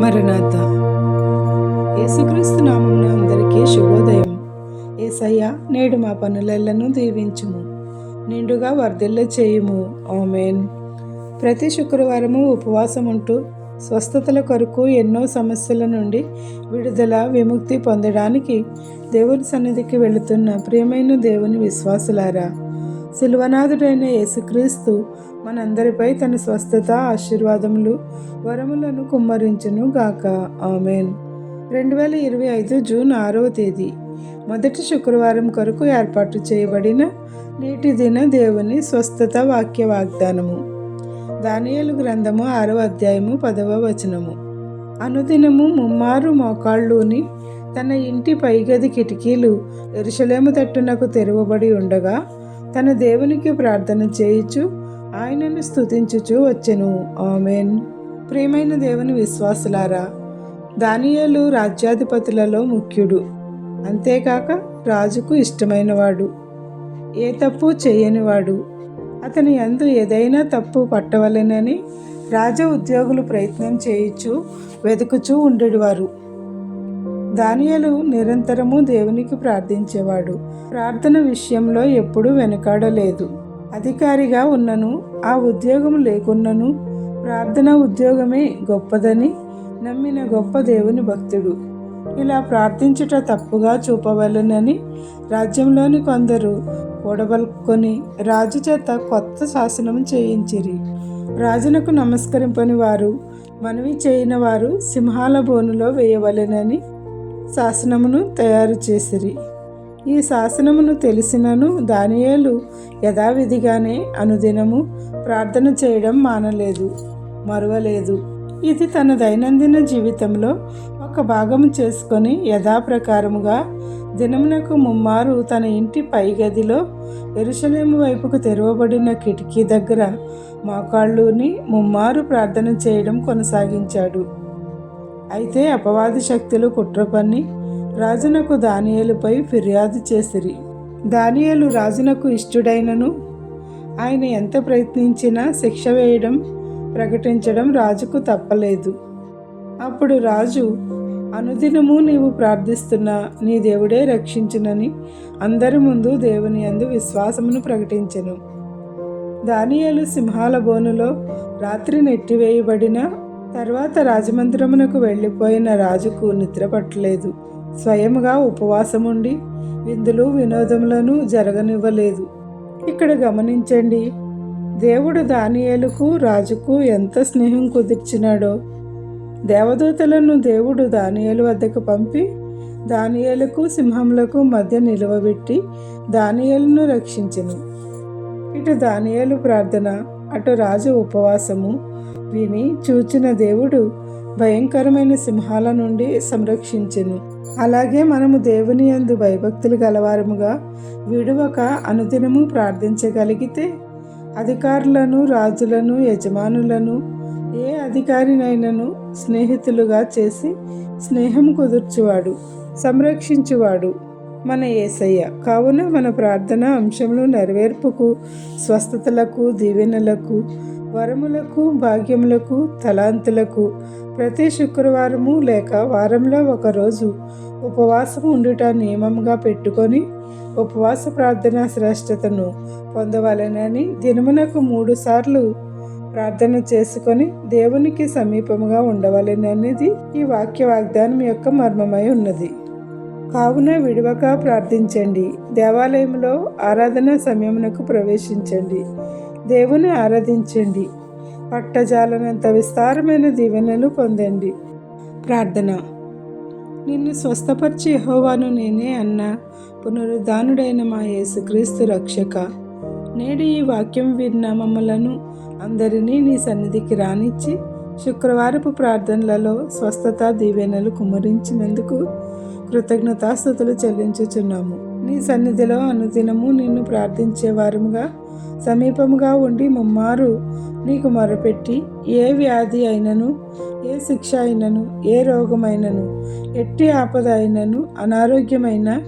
మరణాత యేసుక్రీస్తు నామమున అందరికీ శుభోదయం. ఏసయ్య నేడు మా పనులను దీవించుము. నిండుగా వర్ధిల్ల చేయుము. ఓమేన్ ప్రతి శుక్రవారము ఉపవాసం ఉంటూ స్వస్థతల కొరకు ఎన్నో సమస్యల నుండి విడుదల విముక్తి పొందడానికి దేవుని సన్నిధికి వెళుతున్న ప్రియమైన దేవుని విశ్వాసులారా శిల్వనాథుడైన యేసుక్రీస్తు మనందరిపై తన స్వస్థత ఆశీర్వాదములు వరములను కుమ్మరించును గాక. ఆమెన్. రెండు వేల ఇరవై ఐదు జూన్ ఆరవ తేదీ. మొదటి శుక్రవారం కొరకు ఏర్పాటు చేయబడిన నేటి దిన దేవుని స్వస్థత వాక్య వాగ్దానము. దానియలు గ్రంథము ఆరవ అధ్యాయము పదవ వచనము. అనుదినము ముమ్మారు మోకాళ్ళుని తన ఇంటి పైగది కిటికీలు ఎరుషలేము తట్టునకు తెరవబడి ఉండగా తన దేవునికి ప్రార్థన చేయుచు ఆయనను స్థుతించుచు వచ్చెను. ఆమెన్. ప్రియమైన దేవుని విశ్వాసులారా దానియాలు రాజ్యాధిపతులలో ముఖ్యుడు. అంతేకాక రాజుకు ఇష్టమైనవాడు. ఏ తప్పు చేయనివాడు. అతని అందు ఏదైనా తప్పు పట్టవలెనని రాజ ఉద్యోగులు ప్రయత్నం చేయుచు వెతుకుచూ ఉండేవారు. దానియలు నిరంతరము దేవునికి ప్రార్థించేవాడు. ప్రార్థన విషయంలో ఎప్పుడూ వెనుకాడలేదు. అధికారిగా ఉన్నను ఆ ఉద్యోగం లేకున్నను ప్రార్థన ఉద్యోగమే గొప్పదని నమ్మిన గొప్ప దేవుని భక్తుడు. ఇలా ప్రార్థించుట తప్పుగా చూపవలనని రాజ్యంలోని కొందరు కూడబలుకొని రాజు చేత కొత్త శాసనం చేయించిరి. రాజునకు నమస్కరింపని వారు మనవి చేయని వారు సింహాల బోనులో వేయవలెనని శాసనమును తయారు చేసిరి. ఈ శాసనమును తెలిసినను దానియేలు యథావిధిగానే అనుదినము ప్రార్థన చేయడం మానలేదు మరువలేదు. ఇది తన దైనందిన జీవితంలో ఒక భాగము చేసుకొని యథాప్రకారముగా దినమునకు ముమ్మారు తన ఇంటి పై గదిలో ఎరుసలేము వైపుకు తెరవబడిన కిటికీ దగ్గర మోకాళ్ళుని ముమ్మారు ప్రార్థన చేయడం కొనసాగించాడు. అయితే అపవాది శక్తులు కుట్ర పన్ని రాజునకు దానియలుపై ఫిర్యాదు చేసిరి. దానియలు రాజునకు ఇష్టుడైనను ఆయన ఎంత ప్రయత్నించినా శిక్ష వేయడం ప్రకటించడం రాజుకు తప్పలేదు. అప్పుడు రాజు అనుదినము నీవు ప్రార్థిస్తున్న నీ దేవుడే రక్షించునని అందరి ముందు దేవుని అందు విశ్వాసమును ప్రకటించెను. దానియాలు సింహాల బోనులో రాత్రి నెట్టివేయబడిన తర్వాత రాజమందిరమునకు వెళ్ళిపోయిన రాజుకు నిద్ర పట్టలేదు. స్వయముగా ఉపవాసముండి విందులు వినోదములను జరగనివ్వలేదు. ఇక్కడ గమనించండి దేవుడు దానియేలుకు రాజుకు ఎంత స్నేహం కుదిర్చినాడో. దేవదూతలను దేవుడు దానియేలు వద్దకు పంపి దానియేలకు సింహములకు మధ్య నిలవబెట్టి దానియేలును రక్షించను. ఇటు దానియేలు ప్రార్థన అటు రాజు ఉపవాసము విని చూచిన దేవుడు భయంకరమైన సింహాల నుండి సంరక్షించెను. అలాగే మనము దేవుని యందు భయభక్తులు గలవారముగా విడువక అనుదినము ప్రార్థించగలిగితే అధికారులను రాజులను యజమానులను ఏ అధికారినైనను స్నేహితులుగా చేసి స్నేహం కుదుర్చువాడు సంరక్షించువాడు. మన ఏసయ్య. కావున మన ప్రార్థన అంశంలో నెరవేర్పుకు స్వస్థతలకు దీవెనలకు వరములకు భాగ్యములకు తలాంతులకు ప్రతి శుక్రవారము లేక వారంలో ఒకరోజు ఉపవాసం ఉండుట నియమంగా పెట్టుకొని ఉపవాస ప్రార్థన శ్రేష్టతను పొందవలెనని దినమునకు మూడు సార్లు ప్రార్థన చేసుకొని దేవునికి సమీపముగా ఉండవలననేది ఈ వాక్య వాగ్దానం యొక్క మర్మమై ఉన్నది. కావున విడవక ప్రార్థించండి. దేవాలయంలో ఆరాధన సమయమునకు ప్రవేశించండి. దేవుని ఆరాధించండి. పట్టజాలనంత విస్తారమైన దీవెనలు పొందండి. ప్రార్థన. నిన్ను స్వస్థపరిచి యహోవాను నేనే అన్న పునరుద్ధానుడైన మా యేసుక్రీస్తు రక్షక. నేడు ఈ వాక్యం విన్న మమ్మలను అందరినీ నీ సన్నిధికి రానిచ్చి శుక్రవారపు ప్రార్థనలలో స్వస్థత దీవెనలు కుమరించినందుకు కృతజ్ఞతాస్థుతులు చెల్లించుచున్నాము. నీ సన్నిధిలో అనుదినము నిన్ను ప్రార్థించే వారముగా సమీపముగా ఉండి ముమ్మారు నీకు మొరపెట్టి ఏ వ్యాధి అయినను ఏ శిక్ష అయినను ఏ రోగమైనను ఎట్టి ఆపద అయినను అనారోగ్యమైన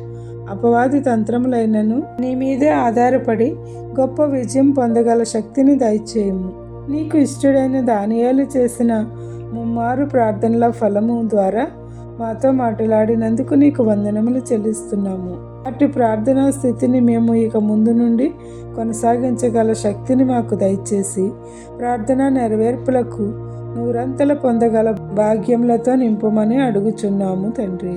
అపవాది తంత్రములైనను నీ మీదే ఆధారపడి గొప్ప విజయం పొందగల శక్తిని దయచేయము. నీకు ఇష్టడైన దానియాలు చేసిన ముమ్మారు ప్రార్థనల ఫలము ద్వారా మాతో మాట్లాడినందుకు నీకు వందనములు చెల్లిస్తున్నాము. అటు ప్రార్థనా స్థితిని మేము ఇక ముందు నుండి కొనసాగించగల శక్తిని మాకు దయచేసి ప్రార్థన నెరవేర్పులకు నూరంతల పొందగల భాగ్యములతో నింపమని అడుగుచున్నాము తండ్రి.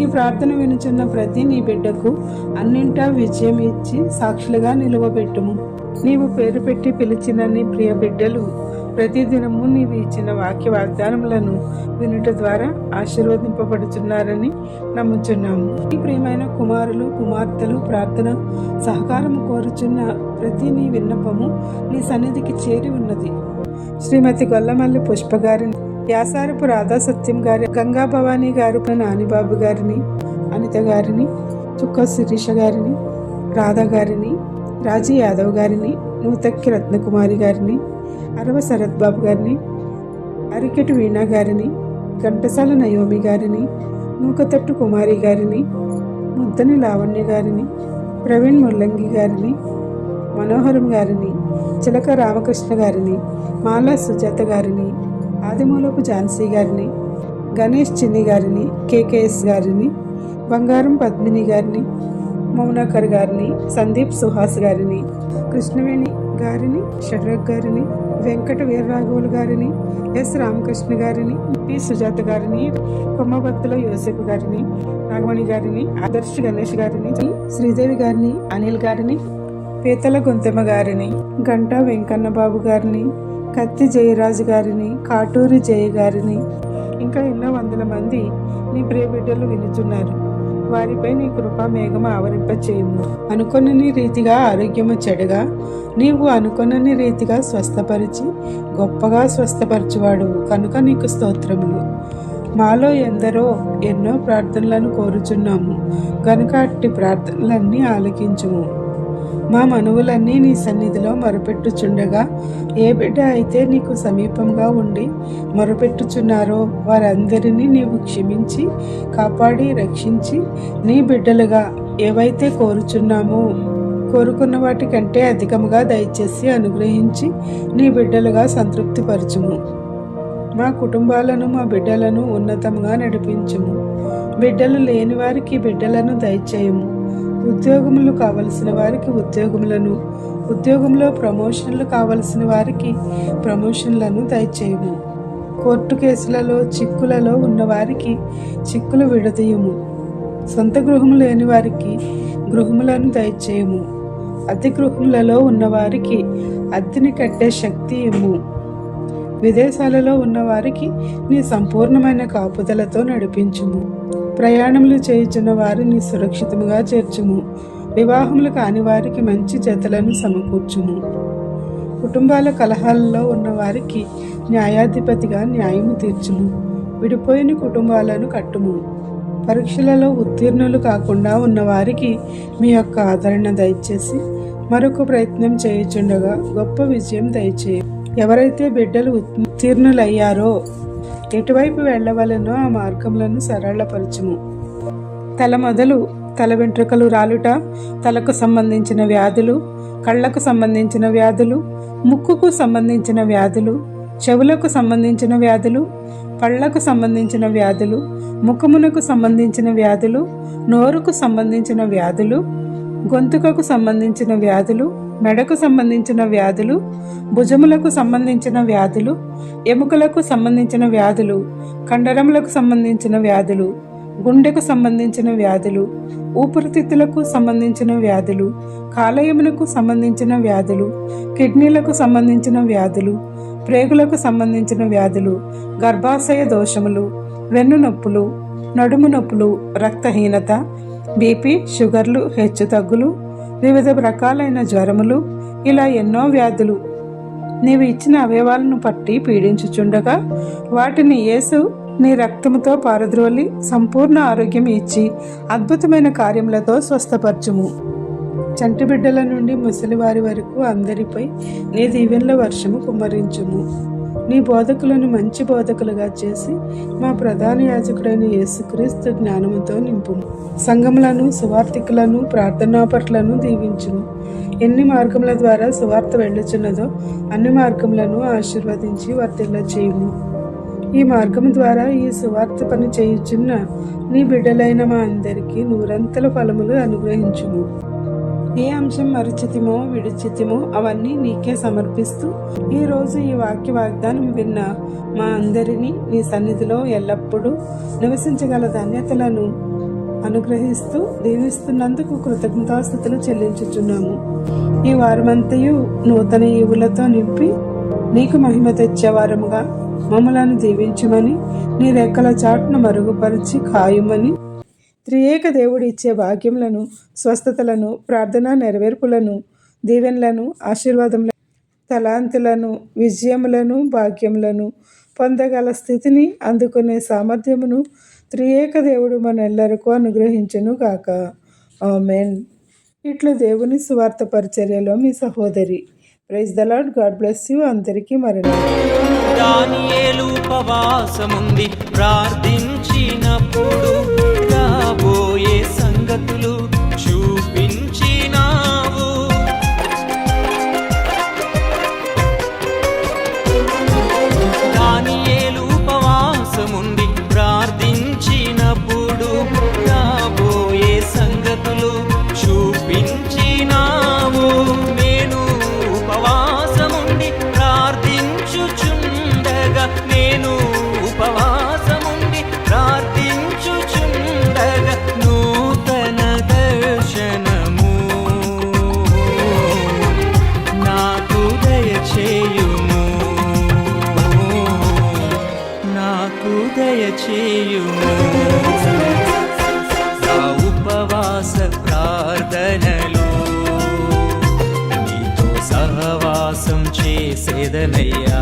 ఈ ప్రార్థన వినుచున్న ప్రతి నీ బిడ్డకు అన్నింటా విజయం ఇచ్చి సాక్షులుగా నిలువబెట్టుము. నీవు పేరు పెట్టి పిలిచిన నీ ప్రియ బిడ్డలు ప్రతిదినము నీవు ఇచ్చిన వాక్య వాగ్దానములను వినుట ద్వారా ఆశీర్వదింపబడుచున్నారని నమ్ముచున్నాము. ఈ ప్రియమైన కుమారులు కుమార్తెలు ప్రార్థన సహకారము కోరుచున్న ప్రతి నీ విన్నపము నీ సన్నిధికి చేరి ఉన్నది. శ్రీమతి గొల్లమల్లి పుష్పగారిని యాసారపు వ్యాసారపు రాధా సత్యం గారి గంగా భవానీ గారు నానిబాబు గారిని అనిత గారిని చుక్క శిరీష గారిని రాధా గారిని రాజీ యాదవ్ గారిని నూతక్కి రత్నకుమారి గారిని అరవ శరత్ బాబు గారిని అరికెటు వీణా గారిని ఘంటసాల నయోమి గారిని నూకతట్టు కుమారి గారిని ముద్దని లావణ్య గారిని ప్రవీణ్ ముల్లంగి గారిని మనోహరం గారిని చిలక రామకృష్ణ గారిని మాలా సుజాత గారిని ఆదిమూలపు ఝాన్సీ గారిని గణేష్ చిన్ని గారిని కేకేఎస్ గారిని బంగారం పద్మిని గారిని మౌనాకర్ గారిని సందీప్ సుహాస్ గారిని కృష్ణవేణి గారిని షడ్రక్ గారిని వెంకట వీరరాఘవులు గారిని ఎస్ రామకృష్ణ గారిని పి సుజాత గారిని కొమ్మబత్తుల యోసెఫ్ గారిని నాగమణి గారిని ఆదర్శ్ గణేష్ గారిని శ్రీదేవి గారిని అనిల్ గారిని పీతల గొంతెమ్మ గారిని గంటా వెంకన్న బాబు గారిని కత్తి జయరాజు గారిని కాటూరి జయ గారిని ఇంకా ఎన్నో వందల మంది నీ ప్రియబిడ్డలు వినుచున్నారు. వారిపై నీ కృపా మేఘము ఆవరింపచేయము. అనుకొనని రీతిగా ఆరోగ్యము చెడగా నీవు అనుకొనని రీతిగా స్వస్థపరిచి గొప్పగా స్వస్థపరచువాడు. కనుక నీకు స్తోత్రములు. మాలో ఎందరో ఎన్నో ప్రార్థనలను కోరుచున్నాము. కనుక అట్టి ప్రార్థనలన్నీ ఆలకించుము. మా మనవులన్నీ నీ సన్నిధిలో మొరపెట్టుచుండగా ఏ బిడ్డ అయితే నీకు సమీపంగా ఉండి మొరపెట్టుచున్నారో వారందరినీ నీవు క్షమించి కాపాడి రక్షించి నీ బిడ్డలుగా ఏవైతే కోరుచున్నామో కోరుకున్న వాటి కంటే అధికముగా దయచేసి అనుగ్రహించి నీ బిడ్డలుగా సంతృప్తిపరచుము. మా కుటుంబాలను మా బిడ్డలను ఉన్నతంగా నడిపించుము. బిడ్డలు లేని వారికి బిడ్డలను దయచేయము. ఉద్యోగములు కావలసిన వారికి ఉద్యోగములను ఉద్యోగంలో ప్రమోషన్లు కావలసిన వారికి ప్రమోషన్లను దయచేయము. కోర్టు కేసులలో చిక్కులలో ఉన్నవారికి చిక్కులు విడదీయము. సొంత గృహము లేని వారికి గృహములను దయచేయము. అద్దె గృహములలో ఉన్నవారికి అద్దెని కట్టే శక్తి ఇమ్ము. విదేశాలలో ఉన్నవారికి నీ సంపూర్ణమైన కాపుదలతో నడిపించుము. ప్రయాణములు చేయుచున్న వారిని సురక్షితముగా చేర్చుము. వివాహములు కాని వారికి మంచి జతలను సమకూర్చుము. కుటుంబాల కలహాలలో ఉన్న వారికి న్యాయాధిపతిగా న్యాయము తీర్చుము. విడిపోయిన కుటుంబాలను కట్టుము. పరీక్షలలో ఉత్తీర్ణులు కాకుండా ఉన్నవారికి మీ యొక్క ఆదరణ దయచేసి మరొక ప్రయత్నం చేయుచుండగా గొప్ప విజయం దయచేయ. ఎవరైతే బిడ్డలు ఉత్తీర్ణులయ్యారో ఎటువైపు వెళ్ళవలనో ఆ మార్గములను సరళపరచుము. తల మొదలు తల వెంట్రుకలు రాలుట తలకు సంబంధించిన వ్యాధులు కళ్ళకు సంబంధించిన వ్యాధులు ముక్కుకు సంబంధించిన వ్యాధులు చెవులకు సంబంధించిన వ్యాధులు పళ్ళకు సంబంధించిన వ్యాధులు ముఖమునకు సంబంధించిన వ్యాధులు నోరుకు సంబంధించిన వ్యాధులు గొంతుకకు సంబంధించిన వ్యాధులు మెడకు సంబంధించిన వ్యాధులు భుజములకు సంబంధించిన వ్యాధులు ఎముకలకు సంబంధించిన వ్యాధులు కండరములకు సంబంధించిన వ్యాధులు గుండెకు సంబంధించిన వ్యాధులు ఊపిరితిత్తులకు సంబంధించిన వ్యాధులు కాలయమునకు సంబంధించిన వ్యాధులు కిడ్నీలకు సంబంధించిన వ్యాధులు ప్రేగులకు సంబంధించిన వ్యాధులు గర్భాశయ దోషములు వెన్ను నొప్పులు నడుము నొప్పులు రక్తహీనత బీపీ షుగర్లు హెచ్చు తగ్గులు వివిధ రకాలైన జ్వరములు ఇలా ఎన్నో వ్యాధులు. నీవు ఇచ్చిన అవయవాలను పట్టి పీడించుచుండగా వాటిని యేసు నీ రక్తముతో పారద్రోలి సంపూర్ణ ఆరోగ్యం ఇచ్చి అద్భుతమైన కార్యములతో స్వస్థపరచుము. చంటి బిడ్డల నుండి ముసలివారి వరకు అందరిపై నీ దీవెనల వర్షము కుమ్మరించుము. నీ బోధకులను మంచి బోధకులుగా చేసి మా ప్రధాన యాజకుడైన యేసుక్రీస్తు జ్ఞానముతో నింపుము. సంఘములను సువార్థికులను ప్రార్థనాపట్లను దీవించును ఎన్ని మార్గముల ద్వారా సువార్త వెళ్ళుచున్నదో అన్ని మార్గములను ఆశీర్వదించి వర్తిల్ల చేయుము ఈ మార్గం ద్వారా ఈ సువార్త పని చేయుచున్న నీ బిడ్డలైన మా అందరికీ నూరంతల ఫలములు అనుగ్రహించుము. ఏ అంశం మరిచితిమో విడిచితిమో అవన్నీ నీకే సమర్పిస్తూ ఈ రోజు ఈ వాక్య వాగ్దానం విన్న మా అందరినీ నీ సన్నిధిలో ఎల్లప్పుడూ నివసించగల ధన్యతలను అనుగ్రహిస్తూ దీవిస్తున్నందుకు కృతజ్ఞతాస్థుతులు చెల్లించుచున్నాము. ఈ వారమంతయు నూతన ఈవులతో నింపి నీకు మహిమ తెచ్చేవారముగా మమ్మలను దీవించమని నీ రెక్కల చాటును మరుగుపరిచి ఖాయుమని త్రియేక దేవుడు ఇచ్చే భాగ్యములను స్వస్థతలను ప్రార్థనా నెరవేర్పులను దీవెనలను ఆశీర్వాదములను తలాంతులను విజయములను భాగ్యములను పొందగల స్థితిని అందుకునే సామర్థ్యమును త్రియేక దేవుడు మనెల్లరికూ అనుగ్రహించును గాక. ఆమెన్. ఇట్లు దేవుని సువార్త పరిచర్యలో మీ సహోదరి. Praise the Lord God bless you. అందరికీ మరణం. ప్రార్థించినప్పుడు సంగతులు చేయుము. నా ఉపవాస ప్రార్థనలు నీతో సహవాసం చేసేదనయ్యా.